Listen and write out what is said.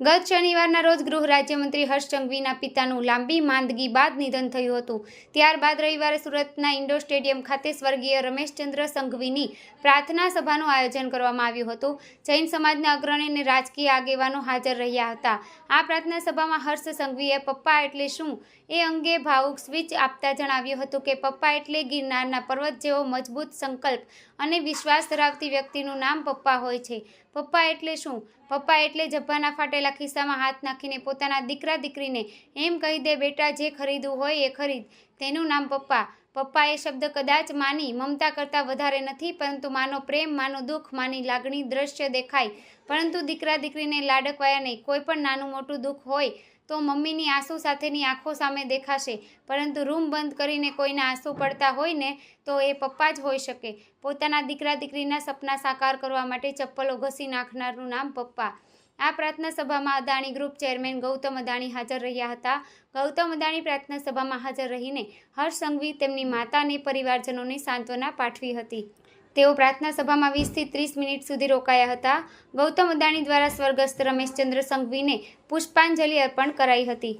ગત શનિવારના રોજ ગૃહ રાજ્યમંત્રી હર્ષ સંઘવીના પિતાનું લાંબી માંદગી બાદ નિધન થયું હતું. ત્યારબાદ રવિવારે સુરતના ઇન્ડોર સ્ટેડિયમ ખાતે સ્વર્ગીય રમેશચંદ્ર સંઘવીની પ્રાર્થના સભાનું આયોજન કરવામાં આવ્યું હતું. જૈન સમાજના અગ્રણી અને રાજકીય આગેવાનો હાજર રહ્યા હતા. આ પ્રાર્થના સભામાં હર્ષ સંઘવીએ પપ્પા એટલે શું એ અંગે ભાવુક સ્વિચ આપતા જણાવ્યું હતું કે પપ્પા એટલે ગિરનારના પર્વત જેવો મજબૂત સંકલ્પ અને વિશ્વાસ ધરાવતી વ્યક્તિનું નામ પપ્પા હોય છે. પપ્પા એટલે શું? પપ્પા એટલે જબ્બાના ફાટેલા ખિસ્સામાં હાથ નાખીને પોતાના દીકરા દીકરીને એમ કહી દે, બેટા, જે ખરીદવું હોય એ ખરીદ. તેનું નામ પપ્પા. પપ્પા એ શબ્દ કદાચ માની, મમતા કરતાં વધારે નથી, પરંતુ માનો પ્રેમ, માનો દુઃખ, માની લાગણી, દ્રશ્ય દેખાય. પરંતુ દીકરા દીકરીને લાડકવાયા નહીં. કોઈ પણ નાનું મોટું દુઃખ હોય તો મમ્મીની આંસુ સાથેની આંખો સામે દેખાશે. પરંતુ રૂમ બંધ કરીને કોઈના આંસુ પડતા હોય ને તો એ પપ્પા જ હોઈ શકે. પોતાના દીકરા દીકરીના સપના સાકાર કરવા માટે ચપ્પલો ઘસી નાખનારનું નામ પપ્પા. આ પ્રાર્થના સભામાં અદાણી ગ્રુપ ચેરમેન ગૌતમ અદાણી હાજર રહ્યા હતા. ગૌતમ અદાણી પ્રાર્થના સભામાં હાજર રહીને હર્ષ સંઘવી તેમની માતા અને પરિવારજનોને સાંત્વના પાઠવી હતી. તેઓ પ્રાર્થના સભામાં વીસથી ત્રીસ મિનિટ સુધી રોકાયા હતા. ગૌતમ અદાણી દ્વારા સ્વર્ગસ્થ રમેશચંદ્ર સંઘવીને પુષ્પાંજલિ અર્પણ કરાઈ હતી.